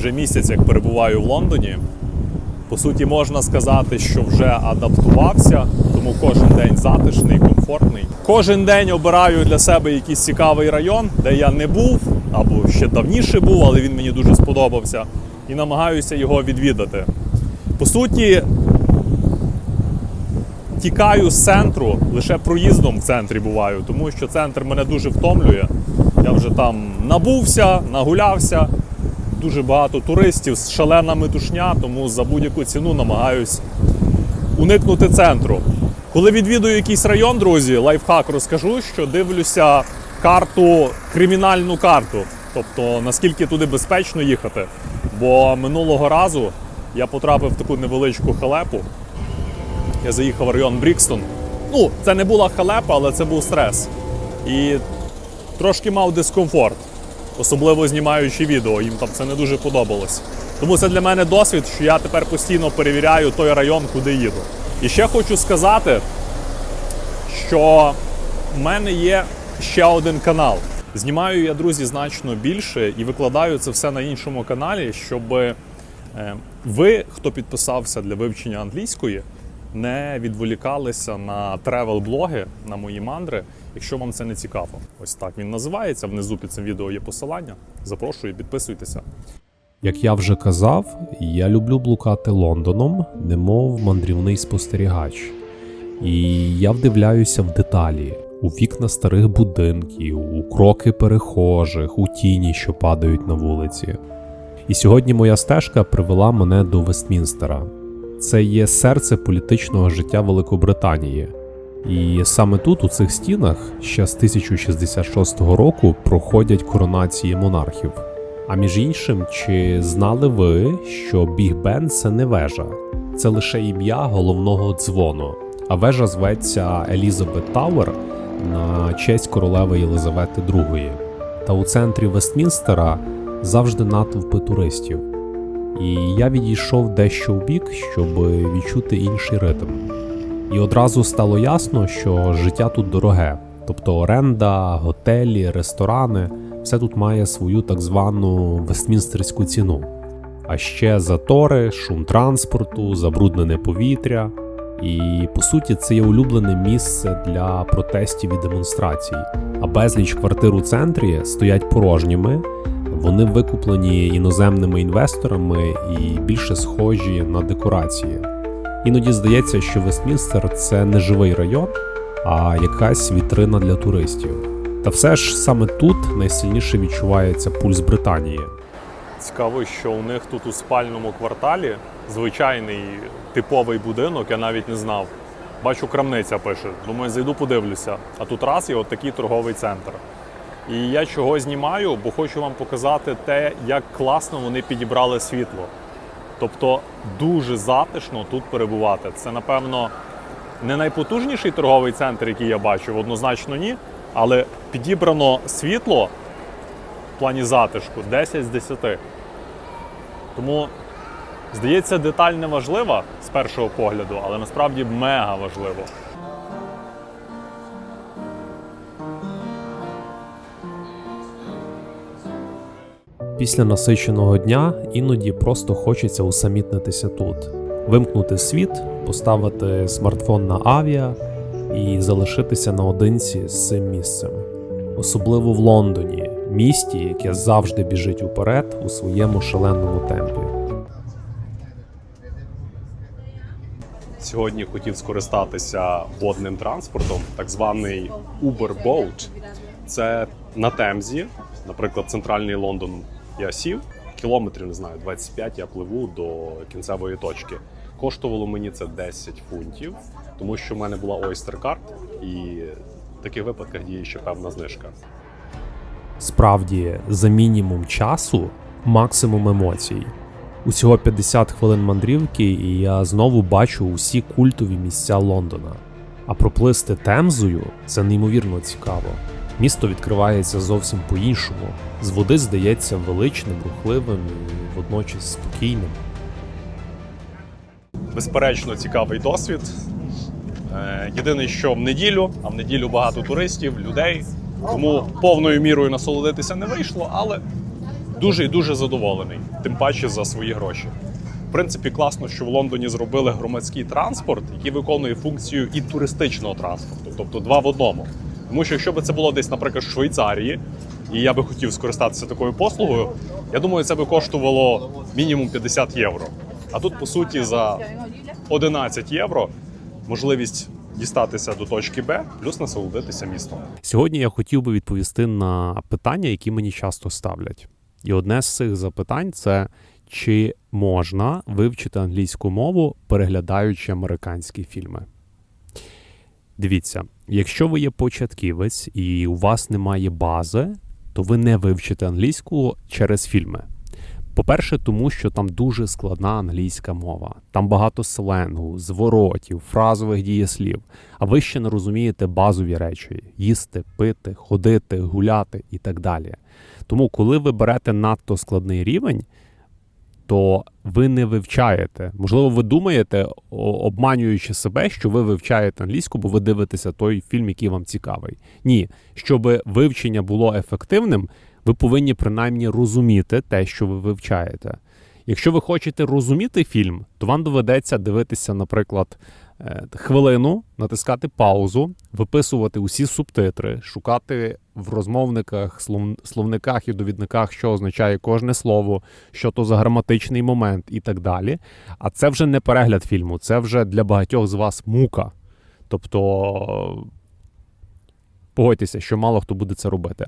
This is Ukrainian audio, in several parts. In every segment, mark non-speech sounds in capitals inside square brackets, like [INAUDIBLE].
вже місяць, як перебуваю в Лондоні. По суті, можна сказати, що вже адаптувався, тому кожен день затишний, комфортний. Кожен день обираю для себе якийсь цікавий район, де я не був, або ще давніше був, але він мені дуже сподобався, і намагаюся його відвідати. По суті, тікаю з центру, лише проїздом в центрі буваю, тому що центр мене дуже втомлює. Я вже там набувся, нагулявся. Дуже багато туристів, шалена метушня, тому за будь-яку ціну намагаюсь уникнути центру. Коли відвідую якийсь район, друзі, лайфхак розкажу, що дивлюся карту, кримінальну карту, тобто наскільки туди безпечно їхати. Бо минулого разу я потрапив в таку невеличку халепу. Я заїхав в район Брікстон. Ну, це не була халепа, але це був стрес. І трошки мав дискомфорт, особливо знімаючи відео. Їм там це не дуже подобалось. Тому це для мене досвід, що я тепер постійно перевіряю той район, куди їду. І ще хочу сказати, що в мене є ще один канал. Знімаю я, друзі, значно більше і викладаю це все на іншому каналі, щоб е, ви, хто підписався для вивчення англійської, не відволікалися на тревел-блоги, на мої мандри, якщо вам це не цікаво. Ось так він називається. Внизу під цим відео є посилання. Запрошую, підписуйтеся. Як я вже казав, я люблю блукати Лондоном, немов мандрівний спостерігач. І я вдивляюся в деталі, у вікна старих будинків, у кроки перехожих, у тіні, що падають на вулиці. І сьогодні моя стежка привела мене до Вестмінстера. Це є серце політичного життя Великобританії. І саме тут, у цих стінах, ще з 1066 року проходять коронації монархів. А між іншим, чи знали ви, що Біг Бен це не вежа, це лише ім'я головного дзвону, а вежа зветься Елізабет Тауер на честь королеви Єлизавети II. Та у центрі Вестмінстера завжди натовпи туристів. І я відійшов дещо у бік, щоб відчути інший ритм. І одразу стало ясно, що життя тут дороге, тобто оренда, готелі, ресторани все тут має свою так звану вестмінстерську ціну. А ще затори, шум транспорту, забруднене повітря. І по суті, це є улюблене місце для протестів і демонстрацій. А безліч квартир у центрі стоять порожніми, вони викуплені іноземними інвесторами і більше схожі на декорації. Іноді здається, що Вестмінстер це не живий район, а якась вітрина для туристів. Та все ж саме тут найсильніше відчувається пульс Британії. Цікаво, що у них тут у спальному кварталі звичайний типовий будинок, я навіть не знав. Бачу, крамниця пише. Думаю, зайду подивлюся. А тут раз і от такий торговий центр. І я чого знімаю, бо хочу вам показати те, як класно вони підібрали світло. Тобто дуже затишно тут перебувати. Це, напевно, не найпотужніший торговий центр, який я бачив, однозначно ні. Але підібрано світло в плані затишку 10 з 10. Тому, здається, деталь не важлива з першого погляду, але насправді мега важливо. Після насиченого дня іноді просто хочеться усамітнитися тут, вимкнути світ, поставити смартфон на авіа і залишитися наодинці з цим місцем. Особливо в Лондоні, місті, яке завжди біжить уперед у своєму шаленому темпі. Сьогодні хотів скористатися водним транспортом, так званий Uber Boat. Це на Темзі, наприклад, центральний Лондон. Я сів кілометрів, не знаю, 25 я пливу до кінцевої точки. Коштувало мені це 10 фунтів, тому що в мене була Oyster Card, і в таких випадках діє ще певна знижка. Справді, за мінімум часу максимум емоцій. Усього 50 хвилин мандрівки, і я знову бачу усі культові місця Лондона. А проплисти Темзою це неймовірно цікаво. Місто відкривається зовсім по-іншому. З води здається величним, рухливим і водночас спокійним. безперечно цікавий досвід. Е, Єдине, що в неділю, а в неділю багато туристів, людей. Тому повною мірою насолодитися не вийшло, але дуже і дуже задоволений, тим паче за свої гроші. В принципі, класно, що в Лондоні зробили громадський транспорт, який виконує функцію і туристичного транспорту, тобто два в одному. Тому що якщо б це було десь, наприклад, в Швейцарії, і я би хотів скористатися такою послугою, я думаю, це би коштувало мінімум 50 євро. А тут, по суті, за 11 євро можливість дістатися до точки Б, плюс насолодитися містом. Сьогодні я хотів би відповісти на питання, які мені часто ставлять. І одне з цих запитань це чи можна вивчити англійську мову, переглядаючи американські фільми. Дивіться, якщо ви є початківець і у вас немає бази, то ви не вивчите англійську через фільми. По-перше, тому що там дуже складна англійська мова. Там багато сленгу, зворотів, фразових дієслів. А ви ще не розумієте базові речі: їсти, пити, ходити, гуляти і так далі. Тому, коли ви берете надто складний рівень, то ви не вивчаєте. Можливо, ви думаєте, обманюючи себе, що ви вивчаєте англійську, бо ви дивитеся той фільм, який вам цікавий. Ні, щоб вивчення було ефективним, ви повинні принаймні розуміти те, що ви вивчаєте. Якщо ви хочете розуміти фільм, то вам доведеться дивитися, наприклад, хвилину, натискати паузу, виписувати усі субтитри, шукати в розмовниках, словниках і довідниках, що означає кожне слово, що то за граматичний момент і так далі. А це вже не перегляд фільму, це вже для багатьох з вас мука. Тобто. Погодьтеся, що мало хто буде це робити.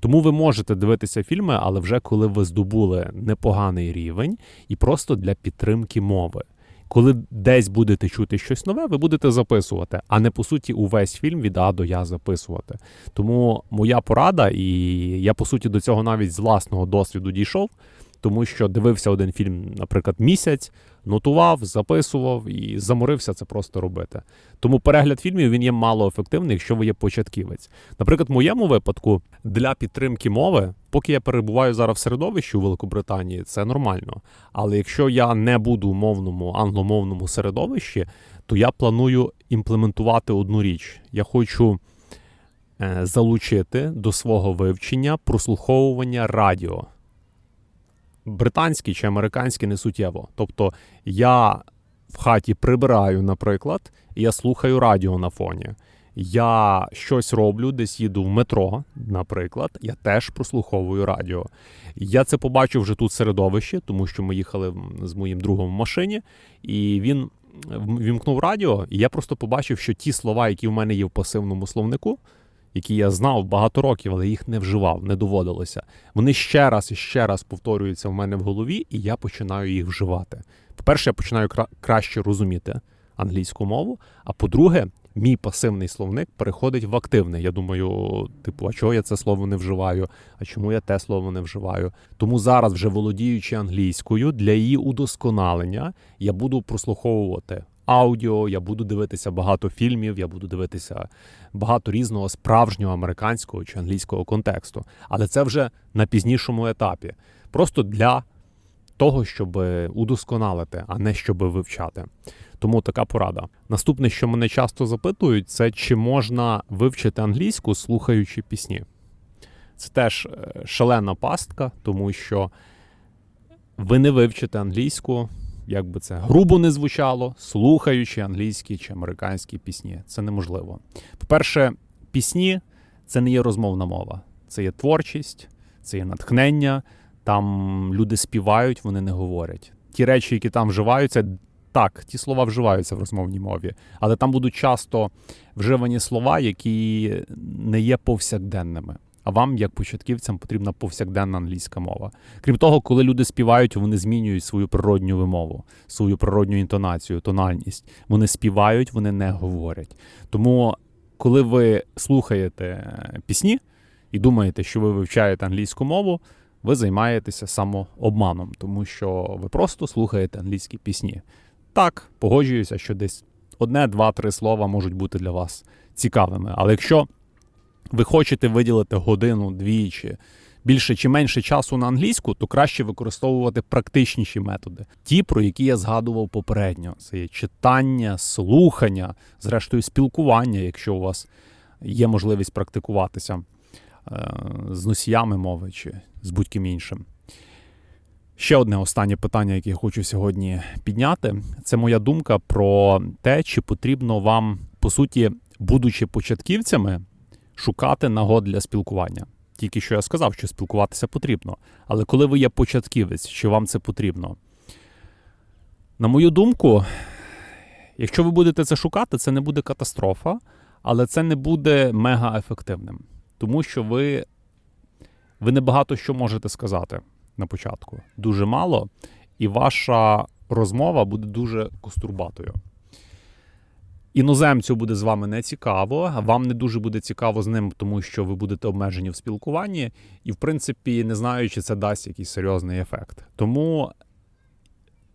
Тому ви можете дивитися фільми, але вже коли ви здобули непоганий рівень і просто для підтримки мови. Коли десь будете чути щось нове, ви будете записувати, а не по суті увесь фільм від А до Я записувати. Тому моя порада, і я по суті до цього навіть з власного досвіду дійшов, тому що дивився один фільм, наприклад, місяць, нотував, записував і заморився це просто робити. Тому перегляд фільмів він є малоефективний, якщо ви є початківець. Наприклад, в моєму випадку для підтримки мови, поки я перебуваю зараз в середовищі у Великобританії, це нормально. Але якщо я не буду у мовному англомовному середовищі, то я планую імплементувати одну річ. Я хочу е, залучити до свого вивчення прослуховування радіо. Британські чи американські не суттєво. Тобто я в хаті прибираю, наприклад, я слухаю радіо на фоні. Я щось роблю, десь їду в метро, наприклад, я теж прослуховую радіо. Я це побачив вже тут в середовищі, тому що ми їхали з моїм другом в машині, і він м, вімкнув радіо, і я просто побачив, що ті слова, які в мене є в пасивному словнику, які я знав багато років, але їх не вживав, не доводилося. Вони ще раз і ще раз повторюються в мене в голові, і я починаю їх вживати. По-перше, я починаю кра- краще розуміти англійську мову. А по-друге, мій пасивний словник переходить в активний. Я думаю, типу, а чого я це слово не вживаю? А чому я те слово не вживаю? Тому зараз, вже володіючи англійською, для її удосконалення я буду прослуховувати аудіо, я буду дивитися багато фільмів, я буду дивитися багато різного справжнього американського чи англійського контексту. Але це вже на пізнішому етапі. Просто для того, щоб удосконалити, а не щоб вивчати. Тому така порада. Наступне, що мене часто запитують, це чи можна вивчити англійську, слухаючи пісні. Це теж е, шалена пастка, тому що ви не вивчите англійську, як би це грубо не звучало, слухаючи англійські чи американські пісні. Це неможливо. По-перше, пісні це не є розмовна мова, це є творчість, це є натхнення. Там люди співають, вони не говорять. Ті речі, які там вживаються, так, ті слова вживаються в розмовній мові, але там будуть часто вживані слова, які не є повсякденними. А вам, як початківцям, потрібна повсякденна англійська мова. Крім того, коли люди співають, вони змінюють свою природню вимову, свою природню інтонацію, тональність. Вони співають, вони не говорять. Тому, коли ви слухаєте е, пісні і думаєте, що ви вивчаєте англійську мову, ви займаєтеся самообманом, тому що ви просто слухаєте англійські пісні. Так, погоджуюся, що десь одне, два, три слова можуть бути для вас цікавими. Але якщо ви хочете виділити годину, дві чи більше чи менше часу на англійську, то краще використовувати практичніші методи, ті, про які я згадував попередньо. Це є читання, слухання, зрештою, спілкування, якщо у вас є можливість практикуватися е, з носіями мови чи з будь-ким іншим. Ще одне останнє питання, яке я хочу сьогодні підняти, це моя думка про те, чи потрібно вам, по суті, будучи початківцями, шукати нагод для спілкування. Тільки що я сказав, що спілкуватися потрібно. Але коли ви є початківець, чи вам це потрібно? На мою думку, якщо ви будете це шукати, це не буде катастрофа, але це не буде мега ефективним. Тому що ви, ви небагато що можете сказати на початку. Дуже мало, і ваша розмова буде дуже костурбатою. Іноземцю буде з вами не цікаво, вам не дуже буде цікаво з ним, тому що ви будете обмежені в спілкуванні, і, в принципі, не знаю, чи це дасть якийсь серйозний ефект. Тому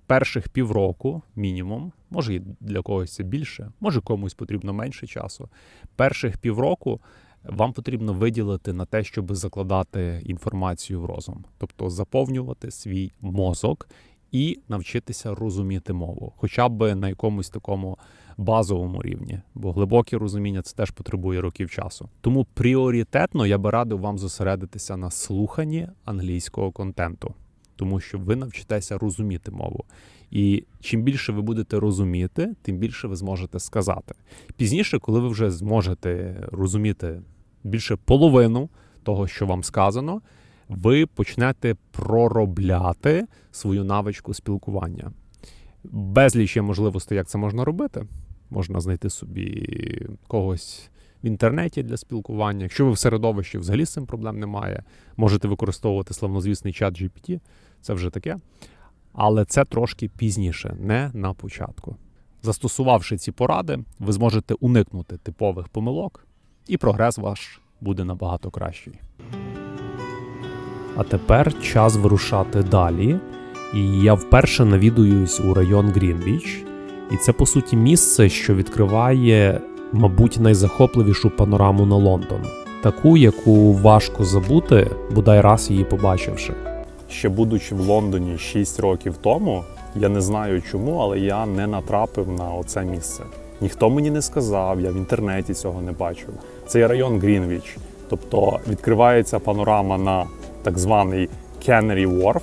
перших півроку, мінімум, може і для когось це більше, може комусь потрібно менше часу. Перших півроку вам потрібно виділити на те, щоб закладати інформацію в розум, тобто заповнювати свій мозок і навчитися розуміти мову, хоча б на якомусь такому базовому рівні, бо глибоке розуміння це теж потребує років часу. Тому пріоритетно я би радив вам зосередитися на слуханні англійського контенту, тому що ви навчитеся розуміти мову. І чим більше ви будете розуміти, тим більше ви зможете сказати. Пізніше, коли ви вже зможете розуміти більше половину того, що вам сказано, ви почнете проробляти свою навичку спілкування. Безліч є можливостей, як це можна робити. Можна знайти собі когось в інтернеті для спілкування. Якщо ви в середовищі взагалі з цим проблем немає, можете використовувати славнозвісний чат GPT, це вже таке. Але це трошки пізніше, не на початку. Застосувавши ці поради, ви зможете уникнути типових помилок, і прогрес ваш буде набагато кращий. А тепер час вирушати далі. І я вперше навідуюсь у район Грінвіч. І це по суті місце, що відкриває, мабуть, найзахопливішу панораму на Лондон, таку, яку важко забути, бодай раз її побачивши. Ще будучи в Лондоні 6 років тому, я не знаю чому, але я не натрапив на оце місце. Ніхто мені не сказав, я в інтернеті цього не бачив. Це район Грінвіч, тобто відкривається панорама на так званий Canary Wharf.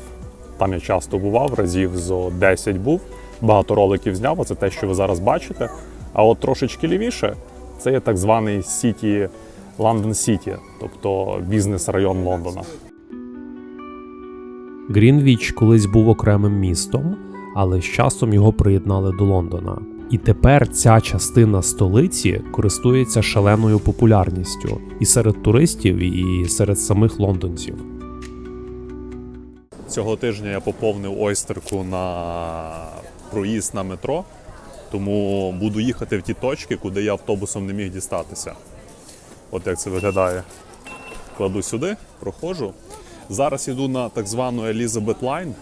Там я часто бував, разів зо 10 був. Багато роликів зняв, це те, що ви зараз бачите. А от трошечки лівіше це є так званий Сіті Лондон Сіті, тобто бізнес-район Лондона. Грінвіч колись був окремим містом, але з часом його приєднали до Лондона. І тепер ця частина столиці користується шаленою популярністю і серед туристів, і серед самих лондонців. Цього тижня я поповнив ойстерку на проїзд на метро, тому буду їхати в ті точки, куди я автобусом не міг дістатися. От як це виглядає. Кладу сюди, проходжу. Зараз йду на так звану Elizabeth Line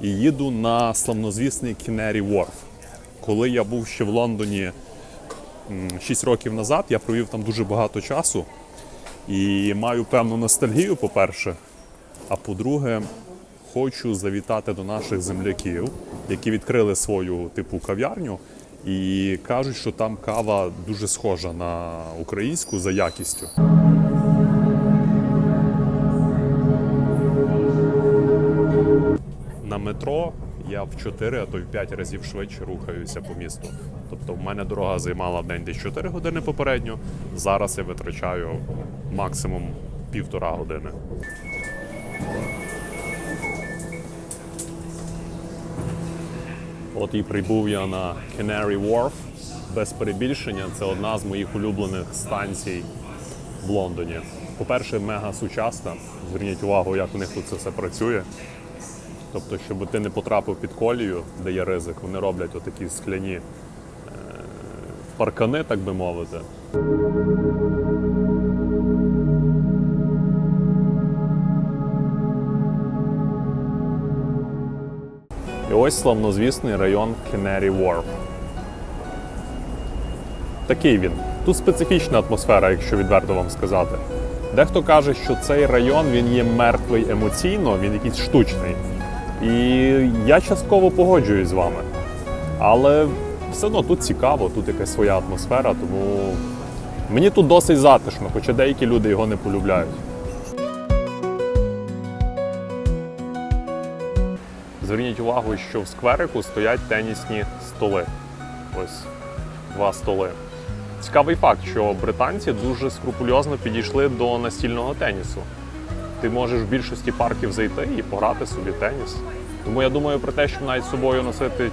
і їду на славнозвісний Canary Wharf. Коли я був ще в Лондоні 6 років назад, я провів там дуже багато часу і маю певну ностальгію, по-перше. А по-друге, хочу завітати до наших земляків, які відкрили свою типу кав'ярню, і кажуть, що там кава дуже схожа на українську за якістю. На метро я в 4, а то в 5 разів швидше рухаюся по місту. Тобто в мене дорога займала в день десь 4 години попередньо. Зараз я витрачаю максимум півтора години. От і прибув я на Canary Wharf. Без перебільшення, це одна з моїх улюблених станцій в Лондоні. По-перше, мега сучасна. Зверніть увагу, як у них тут це все працює. Тобто, щоб ти не потрапив під колію, де є ризик, вони роблять отакі скляні е, паркани, так би мовити. Ось славнозвісний район Canary Wharf. Такий він. Тут специфічна атмосфера, якщо відверто вам сказати. Дехто каже, що цей район він є мертвий емоційно, він якийсь штучний. І я частково погоджуюсь з вами. Але все одно тут цікаво, тут якась своя атмосфера, тому мені тут досить затишно, хоча деякі люди його не полюбляють. Зверніть увагу, що в скверику стоять тенісні столи. Ось два столи. Цікавий факт, що британці дуже скрупульозно підійшли до настільного тенісу. Ти можеш в більшості парків зайти і пограти собі теніс. Тому я думаю про те, щоб навіть з собою носити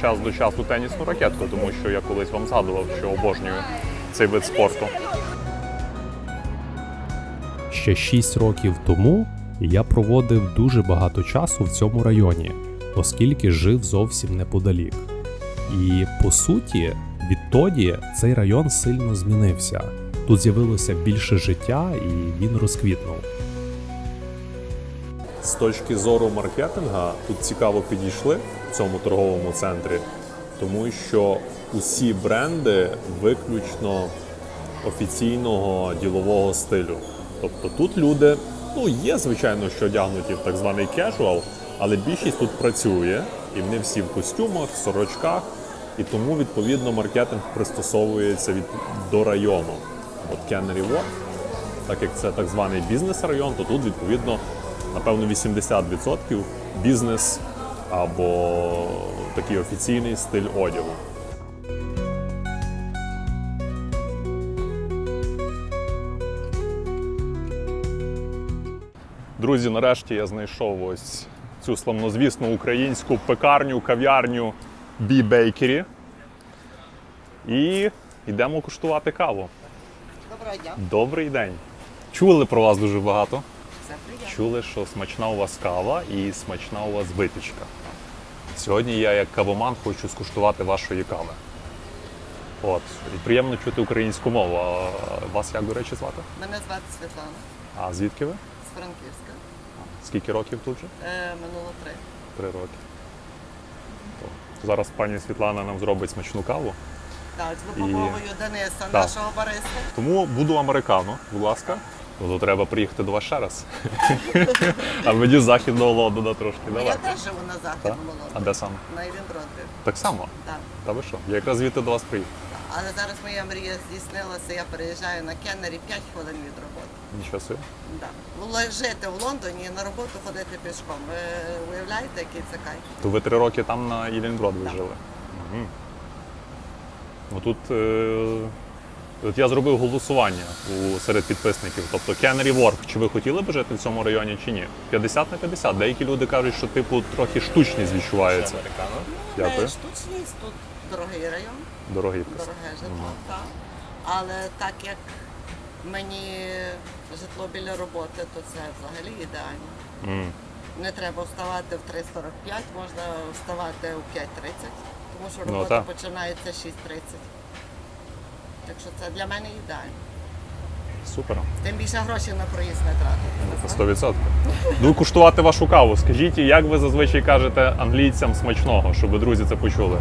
час до часу тенісну ракетку, тому що я колись вам згадував, що обожнюю цей вид спорту. Ще 6 років тому я проводив дуже багато часу в цьому районі, оскільки жив зовсім неподалік. І по суті, відтоді цей район сильно змінився. Тут з'явилося більше життя і він розквітнув. З точки зору маркетинга тут цікаво підійшли в цьому торговому центрі, тому що усі бренди виключно офіційного ділового стилю. Тобто тут люди, ну є звичайно, що одягнуті в так званий кежуал, але більшість тут працює, і вони всі в костюмах, в сорочках, і тому відповідно маркетинг пристосовується від до району. От Canary Wharf, так як це так званий бізнес-район, то тут відповідно напевно 80% бізнес або такий офіційний стиль одягу. Друзі, нарешті я знайшов ось цю славнозвісну українську пекарню, кав'ярню Бі Бейкері. І йдемо куштувати каву. Доброго дня. Добрий день. Чули про вас дуже багато. Це приємно. Чули, що смачна у вас кава і смачна у вас випічка. Сьогодні я, як кавоман, хочу скуштувати вашої кави. От. І приємно чути українську мову. А вас як, до речі, звати? Мене звати Світлана А звідки ви? Франківська. Скільки років тут вже? Е, минуло три. Три роки. То Зараз пані Світлана нам зробить смачну каву. Так, з допомогою Дениса, Так. нашого бариста. Тому буду американо, будь ласка. Ну, то треба приїхати до вас ще раз. [LAUGHS] А мені з західного Лондона трошки. Ну, Я теж живу на західному А де саме? На Івінброді. Так само. Так. Та ви що? Я якраз звідти до вас приїхав. Але зараз моя мрія здійснилася. Я переїжджаю на Кеннері 5 хвилин від роботи. Нічого собі. Да. Було жити в Лондоні і на роботу ходити пішком. Ви уявляєте, який це кайф? То ви три роки там на Ілін Бродвей жили. Угу. Ну тут е, от я зробив голосування у, серед підписників. Тобто Кеннері Ворк, чи ви хотіли б жити в цьому районі чи ні? 50 на 50. Деякі люди кажуть, що типу трохи штучність відчувається. Дякую. Не штучність, тут дорогий район. Дороге житло, так. Але так як мені житло біля роботи, то це взагалі ідеально. М. Не треба вставати в 3.45, можна вставати у 5.30, тому що Ну, робота так. починається 6.30. Так що це для мене ідеально. Супер. Тим більше грошей на проїзд не тратити. 100%. Буду куштувати вашу каву. Скажіть, як ви зазвичай кажете англійцям смачного, щоб друзі це почули?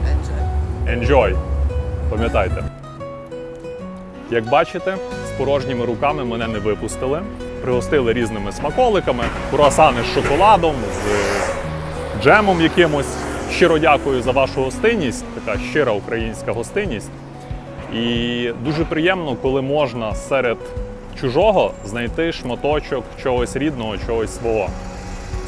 Enjoy. Enjoy. Пам'ятайте. Як бачите, з порожніми руками мене не випустили. Пригостили різними смаколиками, круасани з шоколадом, з джемом якимось. Щиро дякую за вашу гостинність, така щира українська гостинність. І дуже приємно, коли можна серед чужого знайти шматочок чогось рідного, чогось свого.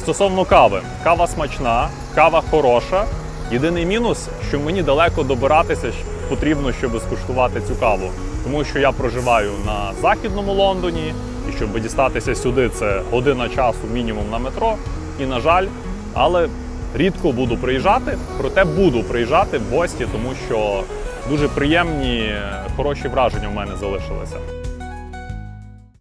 Стосовно кави, кава смачна, кава хороша. Єдиний мінус, що мені далеко добиратися потрібно, щоб скуштувати цю каву. Тому що я проживаю на західному Лондоні, і щоб дістатися сюди, це година часу мінімум на метро. І, на жаль, але рідко буду приїжджати, проте буду приїжджати в гості, тому що дуже приємні, хороші враження в мене залишилися.